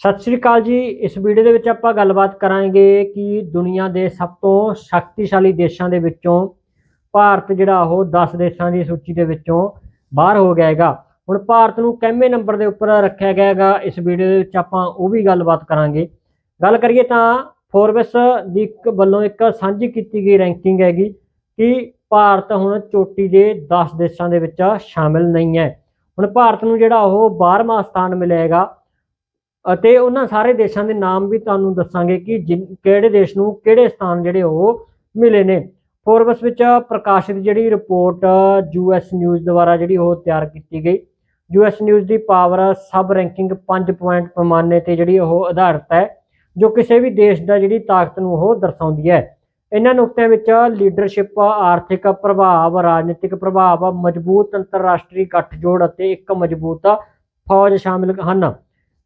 ਸਤਿ ਸ਼੍ਰੀ ਅਕਾਲ ਜੀ। ਇਸ ਵੀਡੀਓ ਦੇ ਵਿੱਚ ਆਪਾਂ ਗੱਲਬਾਤ ਕਰਾਂਗੇ ਕਿ ਦੁਨੀਆ ਦੇ ਸਭ ਤੋਂ ਸ਼ਕਤੀਸ਼ਾਲੀ ਦੇਸ਼ਾਂ ਦੇ ਵਿੱਚੋਂ ਭਾਰਤ ਜਿਹੜਾ ਉਹ 10 ਦੇਸ਼ਾਂ ਦੀ ਸੂਚੀ ਦੇ ਵਿੱਚੋਂ ਬਾਹਰ ਹੋ ਗਿਆ ਹੈਗਾ। ਹੁਣ ਭਾਰਤ ਨੂੰ ਕਿੰਨੇ ਨੰਬਰ ਦੇ ਉੱਪਰ ਰੱਖਿਆ ਗਿਆ ਹੈਗਾ, ਇਸ ਵੀਡੀਓ ਦੇ ਵਿੱਚ ਆਪਾਂ ਉਹ ਵੀ ਗੱਲਬਾਤ ਕਰਾਂਗੇ। ਗੱਲ ਕਰੀਏ ਤਾਂ ਫੋਰਬਸ ਦੀ ਇੱਕ ਵੱਲੋਂ ਇੱਕ ਸਾਂਝੀ ਕੀਤੀ ਗਈ ਰੈਂਕਿੰਗ ਹੈਗੀ ਕਿ ਭਾਰਤ ਹੁਣ ਚੋਟੀ ਦੇ 10 ਦੇਸ਼ਾਂ ਦੇ ਵਿੱਚ ਸ਼ਾਮਿਲ ਨਹੀਂ ਹੈ। ਹੁਣ ਭਾਰਤ ਨੂੰ ਜਿਹੜਾ ਉਹ 12ਵਾਂ ਸਥਾਨ ਮਿਲੇਗਾ ਅਤੇ ਉਹਨਾਂ ਸਾਰੇ ਦੇਸ਼ਾਂ ਦੇ ਨਾਮ ਵੀ ਤੁਹਾਨੂੰ ਦੱਸਾਂਗੇ ਕਿ ਜਿਨ- ਕਿਹੜੇ ਦੇਸ਼ ਨੂੰ ਕਿਹੜੇ ਸਥਾਨ ਜਿਹੜੇ ਉਹ ਮਿਲੇ ਨੇ। ਫੋਰਬਸ ਵਿੱਚ ਪ੍ਰਕਾਸ਼ਿਤ ਜਿਹੜੀ ਰਿਪੋਰਟ ਯੂਐਸ ਨਿਊਜ਼ ਦੁਆਰਾ ਜਿਹੜੀ ਉਹ ਤਿਆਰ ਕੀਤੀ ਗਈ। ਯੂਐਸ ਨਿਊਜ਼ ਦੀ ਪਾਵਰ ਸਬ ਰੈਂਕਿੰਗ 5 ਪੁਆਇੰਟ ਪੈਮਾਨੇ ਤੇ ਜਿਹੜੀ ਉਹ ਆਧਾਰਿਤ ਹੈ, ਜੋ ਕਿਸੇ ਵੀ ਦੇਸ਼ ਦਾ ਜਿਹੜੀ ਤਾਕਤ ਨੂੰ ਉਹ ਦਰਸਾਉਂਦੀ ਹੈ। ਇਹਨਾਂ ਨੁਕਤਿਆਂ ਵਿੱਚ ਲੀਡਰਸ਼ਿਪ, ਆਰਥਿਕ ਪ੍ਰਭਾਵ, ਰਾਜਨੀਤਿਕ ਪ੍ਰਭਾਵ, ਮਜ਼ਬੂਤ ਅੰਤਰਰਾਸ਼ਟਰੀ ਗੱਠਜੋੜ ਅਤੇ ਇੱਕ ਮਜ਼ਬੂਤ ਫੌਜ ਸ਼ਾਮਿਲ ਹਨ।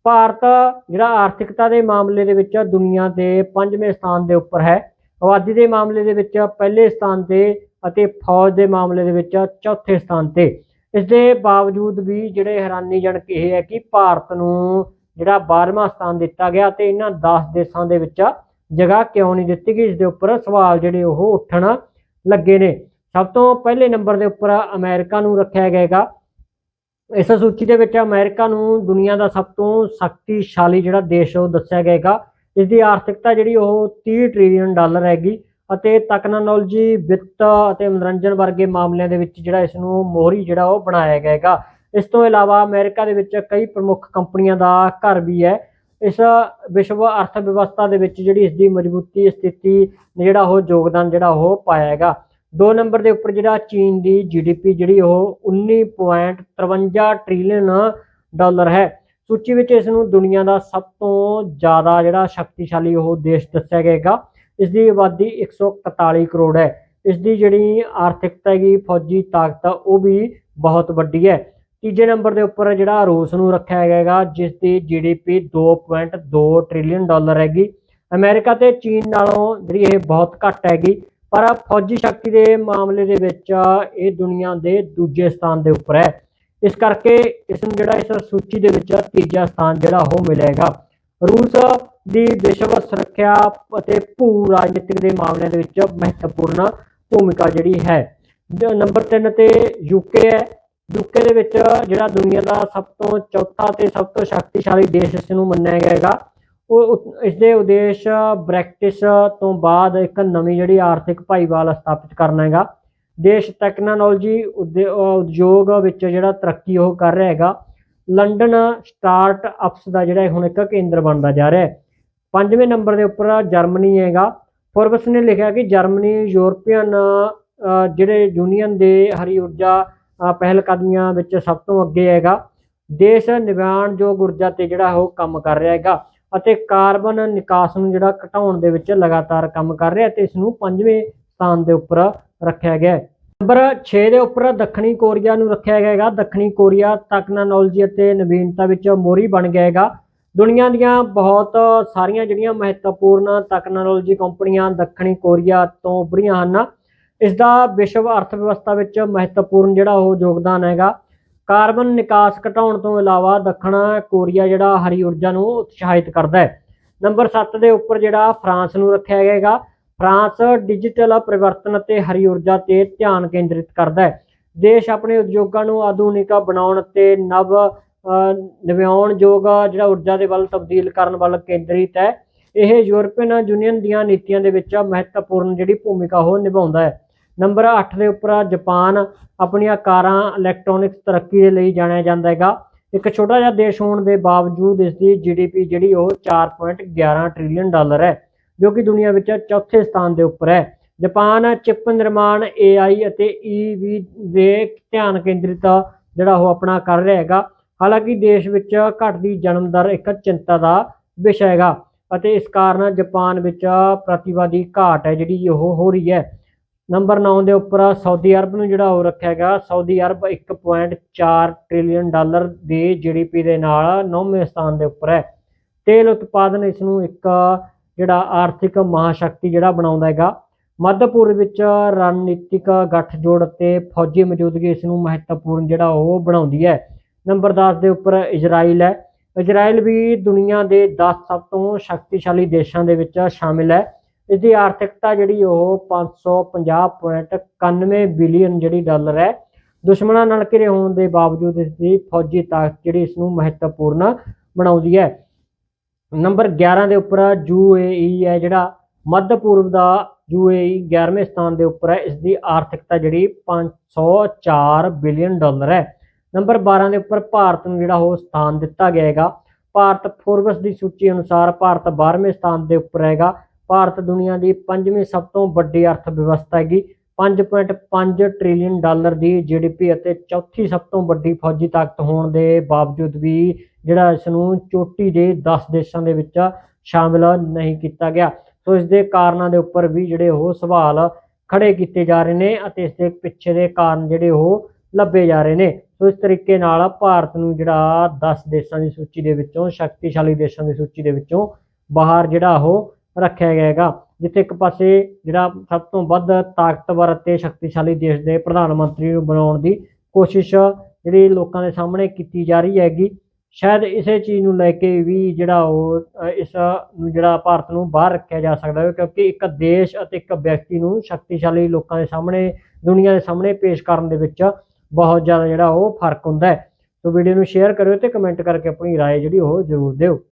ਭਾਰਤ ਜਿਹੜਾ ਆਰਥਿਕਤਾ ਦੇ ਮਾਮਲੇ ਦੇ ਵਿੱਚ ਦੁਨੀਆ ਦੇ ਪੰਜਵੇਂ ਸਥਾਨ ਦੇ ਉੱਪਰ ਹੈ। ਆਬਾਦੀ ਦੇ ਮਾਮਲੇ ਦੇ ਵਿੱਚ ਪਹਿਲੇ ਸਥਾਨ ਤੇ ਅਤੇ ਫੌਜ ਦੇ ਮਾਮਲੇ ਦੇ ਵਿੱਚ ਚੌਥੇ ਸਥਾਨ ਤੇ। ਇਸ ਦੇ ਬਾਵਜੂਦ ਵੀ ਜਿਹੜੇ ਹੈਰਾਨੀਜਨਕ ਇਹ ਹੈ ਕਿ ਭਾਰਤ ਨੂੰ ਜਿਹੜਾ 12ਵਾਂ ਸਥਾਨ ਦਿੱਤਾ ਗਿਆ ਤੇ ਇਹਨਾਂ 10 ਦੇਸ਼ਾਂ ਦੇ ਵਿੱਚ ਜਗ੍ਹਾ ਕਿਉਂ ਨਹੀਂ ਦਿੱਤੀ ਗਈ, ਇਸ ਦੇ ਉੱਪਰ ਸਵਾਲ ਜਿਹੜੇ ਉਹ ਉੱਠਣ ਲੱਗੇ ਨੇ। ਸਭ ਤੋਂ ਪਹਿਲੇ ਨੰਬਰ ਦੇ ਉੱਪਰ ਅਮਰੀਕਾ ਨੂੰ ਰੱਖਿਆ ਗਿਆਗਾ ਇਸ ਸੂਚੀ ਦੇ ਵਿੱਚ ਅਮਰੀਕਾ ਨੂੰ ਦੁਨੀਆ ਦਾ ਸਭ ਤੋਂ ਸ਼ਕਤੀਸ਼ਾਲੀ ਜਿਹੜਾ ਦੇਸ਼ ਉਹ ਦੱਸਿਆ ਗਿਆਗਾ ਇਸ ਦੀ ਆਰਥਿਕਤਾ ਜਿਹੜੀ ਉਹ 30 ਟ੍ਰਿਲੀਅਨ ਡਾਲਰ ਹੈਗੀ ਅਤੇ ਟੈਕਨੋਲੋਜੀ ਵਿੱਤ ਅਤੇ ਮਨੋਰੰਜਨ ਵਰਗੇ ਮਾਮਲਿਆਂ ਦੇ ਵਿੱਚ ਜਿਹੜਾ ਇਸ ਨੂੰ ਮੋਹਰੀ ਜਿਹੜਾ ਉਹ ਬਣਾਇਆ ਗਿਆ ਇਸ ਤੋਂ ਇਲਾਵਾ ਅਮਰੀਕਾ ਦੇ ਵਿੱਚ ਕਈ ਪ੍ਰਮੁੱਖ ਕੰਪਨੀਆਂ ਦਾ ਘਰ ਵੀ ਹੈ। ਇਸ ਵਿਸ਼ਵ ਅਰਥ ਵਿਵਸਥਾ ਦੇ ਵਿੱਚ ਜਿਹੜੀ ਇਸ ਦੀ ਮਜ਼ਬੂਤੀ ਸਥਿਤੀ ਜਿਹੜਾ ਉਹ ਯੋਗਦਾਨ ਜਿਹੜਾ ਉਹ ਪਾਇਆ ਹੈਗਾ। ਦੋ ਨੰਬਰ ਦੇ ਉੱਪਰ ਜਿਹੜਾ ਚੀਨ ਦੀ ਜੀਡੀਪੀ ਜਿਹੜੀ ਉਹ 19.53 ਟ੍ਰਿਲੀਅਨ ਡਾਲਰ ਹੈ। ਸੂਚੀ ਵਿੱਚ ਇਸ ਨੂੰ ਦੁਨੀਆ ਦਾ ਸਭ ਤੋਂ ਜ਼ਿਆਦਾ ਜਿਹੜਾ ਸ਼ਕਤੀਸ਼ਾਲੀ ਉਹ ਦੇਸ਼ ਦੱਸਿਆ ਗਿਆ ਇਸ ਦੀ ਆਬਾਦੀ 141 ਕਰੋੜ ਹੈ। ਇਸ ਦੀ ਜਿਹੜੀ ਆਰਥਿਕਤਾ ਹੈਗੀ, ਫੌਜੀ ਤਾਕਤ ਉਹ ਵੀ ਬਹੁਤ ਵੱਡੀ ਹੈ। ਤੀਜੇ ਨੰਬਰ ਦੇ ਉੱਪਰ ਜਿਹੜਾ ਰੂਸ ਨੂੰ ਰੱਖਿਆ ਗਿਆ ਹੈਗਾ ਜਿਸ ਦੀ ਜੀਡੀਪੀ 2.2 ਟ੍ਰਿਲੀਅਨ ਡਾਲਰ ਹੈਗੀ। ਅਮਰੀਕਾ ਤੇ ਚੀਨ ਨਾਲੋਂ ਜਿਹੜੀ ਇਹ ਬਹੁਤ ਘੱਟ ਹੈਗੀ। ਪਰ ਫੌਜੀ ਸ਼ਕਤੀ ਦੇ ਮਾਮਲੇ ਦੇ ਵਿੱਚ ਇਹ ਦੁਨੀਆ ਦੇ ਦੂਜੇ ਸਥਾਨ ਦੇ ਉੱਪਰ ਹੈ। ਇਸ ਕਰਕੇ ਇਸ ਨੂੰ ਜਿਹੜਾ ਇਸ ਸੂਚੀ ਦੇ ਵਿੱਚ ਤੀਜਾ ਸਥਾਨ ਜਿਹੜਾ ਉਹ ਮਿਲੇਗਾ। ਰੂਸ ਦੀ ਵਿਸ਼ਵ ਸੁਰੱਖਿਆ ਅਤੇ ਭੂ ਰਾਜਨੀਤਿਕ ਦੇ ਮਾਮਲਿਆਂ ਦੇ ਵਿੱਚ ਮਹੱਤਵਪੂਰਨ ਭੂਮਿਕਾ ਜਿਹੜੀ ਹੈ। ਨੰਬਰ 3 ਤੇ ਯੂਕੇ ਹੈ। ਯੂਕੇ ਦੇ ਵਿੱਚ ਜਿਹੜਾ ਦੁਨੀਆ ਦਾ ਸਭ ਤੋਂ ਚੌਥਾ ਤੇ ਸਭ ਤੋਂ ਸ਼ਕਤੀਸ਼ਾਲੀ ਦੇਸ਼ ਇਸ ਨੂੰ ਮੰਨਿਆ ਗਿਆ ਹੈਗਾ ਉਹ ਉ- ਇਸ ਦੇ ਉਦੇਸ਼ ਬ੍ਰੈਕਟਿਸ ਤੋਂ ਬਾਅਦ ਇੱਕ ਨਵੀਂ ਜਿਹੜੀ ਆਰਥਿਕ ਭਾਈਵਾਲ ਸਥਾਪਿਤ ਕਰਨਾ ਹੈਗਾ। ਦੇਸ਼ ਟੈਕਨੋਲੋਜੀ ਉਦਯ- ਉਦਯੋਗ ਵਿੱਚ ਜਿਹੜਾ ਤਰੱਕੀ ਉਹ ਕਰ ਰਿਹਾ ਹੈਗਾ। ਲੰਡਨ ਸਟਾਰਟ ਅਪਸ ਦਾ ਜਿਹੜਾ ਹੁਣ ਇੱਕ ਕੇਂਦਰ ਬਣਦਾ ਜਾ ਰਿਹਾ ਹੈ। ਪੰਜਵੇਂ ਨੰਬਰ ਦੇ ਉੱਪਰ ਜਰਮਨੀ ਹੈਗਾ। ਫੋਰਬਸ ਨੇ ਲਿਖਿਆ ਕਿ ਜਰਮਨੀ ਯੂਰਪੀਅਨ ਜਿਹੜੇ ਯੂਨੀਅਨ ਦੇ ਹਰੀ ਊਰਜਾ ਅਹ, ਪਹਿਲ ਕਦਮੀਆਂ ਵਿੱਚ ਸਭ ਤੋਂ ਅੱਗੇ ਹੈਗਾ। ਦੇਸ਼ ਨਿਵਾਣਯੋਗ ਊਰਜਾ ਤੇ ਜਿਹੜਾ ਉਹ ਕੰਮ ਕਰ ਰਿਹਾ ਹੈਗਾ। ਅਤੇ ਕਾਰਬਨ ਨਿਕਾਸ ਨੂੰ ਜਿਹੜਾ ਘਟਾਉਣ ਦੇ ਵਿੱਚ ਲਗਾਤਾਰ ਕੰਮ ਕਰ ਰਿਹਾ ਤੇ ਇਸ ਨੂੰ ਪੰਜਵੇਂ ਸਥਾਨ ਦੇ ਉੱਪਰ ਰੱਖਿਆ ਗਿਆ ਹੈ। ਨੰਬਰ 6 ਦੇ ਉੱਪਰ ਦੱਖਣੀ ਕੋਰੀਆ ਨੂੰ ਰੱਖਿਆ ਗਿਆ ਹੈਗਾ। ਦੱਖਣੀ ਕੋਰੀਆ ਟੈਕਨੋਲੋਜੀ ਅਤੇ ਨਵੀਨਤਾ ਵਿੱਚ ਮੋਹਰੀ ਬਣ ਗਿਆ ਹੈਗਾ। ਦੁਨੀਆ ਦੀਆਂ ਬਹੁਤ ਸਾਰੀਆਂ ਜਿਹੜੀਆਂ ਮਹੱਤਵਪੂਰਨ ਟੈਕਨੋਲੋਜੀ ਕੰਪਨੀਆਂ ਦੱਖਣੀ ਕੋਰੀਆ ਤੋਂ ਉੱਭਰੀਆਂ ਹਨ। ਇਸ ਦਾ ਵਿਸ਼ਵ ਅਰਥ ਵਿਵਸਥਾ ਵਿੱਚ ਮਹੱਤਵਪੂਰਨ ਜਿਹੜਾ ਉਹ ਯੋਗਦਾਨ ਹੈਗਾ। ਕਾਰਬਨ ਨਿਕਾਸ ਘਟਾਉਣ ਤੋਂ ਇਲਾਵਾ ਦੱਖਣ ਕੋਰੀਆ ਜਿਹੜਾ ਹਰੀ ਊਰਜਾ ਨੂੰ ਉਤਸ਼ਾਹਿਤ ਕਰਦਾ ਹੈ। ਨੰਬਰ 7 ਦੇ ਉੱਪਰ ਜਿਹੜਾ ਫਰਾਂਸ ਨੂੰ ਰੱਖਿਆ ਗਿਆ ਫਰਾਂਸ ਡਿਜੀਟਲ ਪਰਿਵਰਤਨ ਅਤੇ ਹਰੀ ਊਰਜਾ ਤੇ ਧਿਆਨ ਕੇਂਦਰਿਤ ਕਰਦਾ ਹੈ। ਦੇਸ਼ ਆਪਣੇ ਉਦਯੋਗਾਂ ਨੂੰ ਆਧੁਨਿਕ ਬਣਾਉਣ ਅਤੇ ਨਵ ਅਹ, ਨਵਿਆਉਣਯੋਗ ਜਿਹੜਾ ਊਰਜਾ ਦੇ ਵੱਲ ਤਬਦੀਲ ਕਰਨ ਵੱਲ ਕੇਂਦਰਿਤ ਹੈ। ਇਹ ਯੂਰਪੀਅਨ ਯੂਨੀਅਨ ਦੀਆਂ ਨੀਤੀਆਂ ਦੇ ਵਿੱਚ ਮਹੱਤਵਪੂਰਨ ਜਿਹੜੀ ਭੂਮਿਕਾ ਉਹ ਨਿਭਾਉਂਦਾ ਹੈ। ਨੰਬਰ 8 ਦੇ ਉੱਪਰ ਜਾਪਾਨ, ਆਪਣੀਆਂ ਕਾਰਾਂ ਇਲੈਕਟ੍ਰੋਨਿਕਸ ਤਰੱਕੀ ਦੇ ਲਈ ਜਾਣਿਆ ਜਾਂਦਾ ਹੈਗਾ। ਇੱਕ ਛੋਟਾ ਜਿਹਾ ਦੇਸ਼ ਹੋਣ ਦੇ ਬਾਵਜੂਦ ਇਸ ਦੀ ਜੀਡੀਪੀ ਜਿਹੜੀ ਉਹ 4.11 ਟ੍ਰਿਲੀਅਨ ਡਾਲਰ ਹੈ, ਜੋ ਕਿ ਦੁਨੀਆ ਵਿੱਚ ਚੌਥੇ ਸਥਾਨ ਦੇ ਉੱਪਰ ਹੈ। ਜਾਪਾਨ ਚਿਪ ਨਿਰਮਾਣ AI ਅਤੇ EV ਦੇ ਧਿਆਨ ਕੇਂਦਰਿਤ ਜਿਹੜਾ ਉਹ ਆਪਣਾ ਕਰ ਰਿਹਾ ਹੈਗਾ। ਹਾਲਾਂਕਿ ਦੇਸ਼ ਵਿੱਚ ਘਟਦੀ ਜਨਮ ਦਰ ਇੱਕ ਚਿੰਤਾ ਦਾ ਵਿਸ਼ਾ ਹੈਗਾ, ਅਤੇ ਇਸ ਕਾਰਨ ਜਾਪਾਨ ਵਿੱਚ ਪ੍ਰਤਿਭਾ ਦੀ ਘਾਟ ਹੈ ਜਿਹੜੀ ਉਹ ਹੋ ਰਹੀ ਹੈ। ਨੰਬਰ 9 ਦੇ ਉੱਪਰ ਸਾਊਦੀ ਅਰਬ ਨੂੰ ਜਿਹੜਾ ਉਹ ਰੱਖਿਆ ਹੈਗਾ ਸਾਊਦੀ ਅਰਬ 1.4 ਟ੍ਰਿਲੀਅਨ ਡਾਲਰ ਦੀ ਜੀਡੀਪੀ ਦੇ ਨਾਲ 9ਵੇਂ ਸਥਾਨ ਦੇ ਉੱਪਰ ਹੈ। ਤੇਲ ਉਤਪਾਦਨ ਇਸ ਨੂੰ ਇੱਕ ਜਿਹੜਾ ਆਰਥਿਕ ਮਹਾਸ਼ਕਤੀ ਜਿਹੜਾ ਬਣਾਉਂਦਾ ਹੈਗਾ। ਮੱਧ ਪੂਰਬ ਵਿੱਚ ਰਣਨੀਤਿਕ ਗੱਠਜੋੜ ਅਤੇ ਫੌਜੀ ਮੌਜੂਦਗੀ ਇਸ ਨੂੰ ਮਹੱਤਵਪੂਰਨ ਜਿਹੜਾ ਉਹ ਬਣਾਉਂਦੀ ਹੈ। ਨੰਬਰ 10 ਦੇ ਉੱਪਰ ਇਜ਼ਰਾਈਲ ਹੈ। ਇਜ਼ਰਾਈਲ ਵੀ ਦੁਨੀਆ ਦੇ 10 ਸਭ ਤੋਂ ਸ਼ਕਤੀਸ਼ਾਲੀ ਦੇਸ਼ਾਂ ਦੇ ਵਿੱਚ ਸ਼ਾਮਿਲ ਹੈ। ਇਸ ਦੀ ਆਰਥਿਕਤਾ ਜਿਹੜੀ ਉਹ 550.91 ਬਿਲੀਅਨ ਜਿਹੜੀ ਡਾਲਰ ਹੈ, ਦੁਸ਼ਮਣਾਂ ਨਾਲ ਘਿਰੇ ਹੋਣ ਦੇ ਬਾਵਜੂਦ ਇਸ ਦੀ ਫੌਜੀ ਤਾਕਤ ਜਿਹੜੀ ਇਸ ਨੂੰ ਮਹੱਤਵਪੂਰਨ ਬਣਾਉਂਦੀ ਹੈ। ਨੰਬਰ 11 ਦੇ ਉੱਪਰ ਯੂਏਈ ਹੈ ਜਿਹੜਾ, ਮੱਧ ਪੂਰਬ ਦਾ ਯੂਏਈ 11ਵੇਂ ਸਥਾਨ ਦੇ ਉੱਪਰ ਹੈ ਇਸ ਦੀ ਆਰਥਿਕਤਾ ਜਿਹੜੀ 504 ਬਿਲੀਅਨ ਡਾਲਰ ਹੈ। ਨੰਬਰ 12 ਦੇ ਉੱਪਰ ਭਾਰਤ ਨੂੰ ਜਿਹੜਾ ਉਹ ਸਥਾਨ ਦਿੱਤਾ ਗਿਆ ਹੈਗਾ, ਭਾਰਤ ਫੋਰਬਸ ਦੀ ਸੂਚੀ ਅਨੁਸਾਰ ਭਾਰਤ 12ਵੇਂ ਸਥਾਨ ਦੇ ਉੱਪਰ ਹੈਗਾ ਭਾਰਤ ਦੁਨੀਆ ਦੀ ਪੰਜਵੀਂ ਸਭ ਤੋਂ ਵੱਡੀ ਅਰਥ ਵਿਵਸਥਾ ਹੈਗੀ 5.5 ਟ੍ਰਿਲੀਅਨ ਡਾਲਰ ਦੀ ਜੀਡੀਪੀ ਅਤੇ ਚੌਥੀ ਸਭ ਤੋਂ ਵੱਡੀ ਫੌਜੀ ਤਾਕਤ ਹੋਣ ਦੇ ਬਾਵਜੂਦ ਵੀ ਜਿਹੜਾ ਇਸ ਨੂੰ ਚੋਟੀ ਦੇ 10 ਦੇਸ਼ਾਂ ਦੇ ਵਿੱਚ ਸ਼ਾਮਿਲ ਨਹੀਂ ਕੀਤਾ ਗਿਆ। ਸੋ ਇਸ ਦੇ ਕਾਰਨਾਂ ਦੇ ਉੱਪਰ ਵੀ ਜਿਹੜੇ ਉਹ ਸਵਾਲ ਖੜੇ ਕੀਤੇ ਜਾ ਰਹੇ ਨੇ ਅਤੇ ਇਸ ਦੇ ਪਿੱਛੇ ਦੇ ਕਾਰਨ ਜਿਹੜੇ ਉਹ ਲੱਭੇ ਜਾ ਰਹੇ ਨੇ। ਸੋ ਇਸ ਤਰੀਕੇ ਨਾਲ ਭਾਰਤ ਨੂੰ ਜਿਹੜਾ 10 ਦੇਸ਼ਾਂ ਦੀ ਸੂਚੀ ਦੇ ਵਿੱਚੋਂ, ਸ਼ਕਤੀਸ਼ਾਲੀ ਦੇਸ਼ਾਂ ਦੀ ਸੂਚੀ ਦੇ ਵਿੱਚੋਂ ਬਾਹਰ ਜਿਹੜਾ ਉਹ ਰੱਖਿਆ ਗਿਆ ਹੈਗਾ ਜਿੱਥੇ ਇੱਕ ਪਾਸੇ ਜਿਹੜਾ ਸਭ ਤੋਂ ਵੱਧ ਤਾਕਤਵਰ ਅਤੇ ਸ਼ਕਤੀਸ਼ਾਲੀ ਦੇਸ਼ ਦੇ ਪ੍ਰਧਾਨ ਮੰਤਰੀ ਨੂੰ ਬਣਾਉਣ ਦੀ ਕੋਸ਼ਿਸ਼ ਜਿਹੜੀ ਲੋਕਾਂ ਦੇ ਸਾਹਮਣੇ ਕੀਤੀ ਜਾ ਰਹੀ ਹੈਗੀ ਸ਼ਾਇਦ ਇਸੇ ਚੀਜ਼ ਨੂੰ ਲੈ ਕੇ ਵੀ ਜਿਹੜਾ ਉਹ ਅ, ਇਸ ਨੂੰ ਜਿਹੜਾ ਭਾਰਤ ਨੂੰ ਬਾਹਰ ਰੱਖਿਆ ਜਾ ਸਕਦਾ ਹੈ ਕਿਉਂਕਿ ਇੱਕ ਦੇਸ਼ ਅਤੇ ਇੱਕ ਵਿਅਕਤੀ ਨੂੰ ਸ਼ਕਤੀਸ਼ਾਲੀ ਲੋਕਾਂ ਦੇ ਸਾਹਮਣੇ ਦੁਨੀਆ ਦੇ ਸਾਹਮਣੇ ਪੇਸ਼ ਕਰਨ ਦੇ ਵਿੱਚ ਬਹੁਤ ਜ਼ਿਆਦਾ ਜਿਹੜਾ ਉਹ ਫਰਕ ਹੁੰਦਾ ਹੈ ਸੋ ਵੀਡੀਓ ਨੂੰ ਸ਼ੇਅਰ ਕਰਿਓ ਤੇ ਕਮੈਂਟ ਕਰਕੇ ਆਪਣੀ رائے ਜਿਹੜੀ ਉਹ ਜ਼ਰੂਰ ਦਿਓ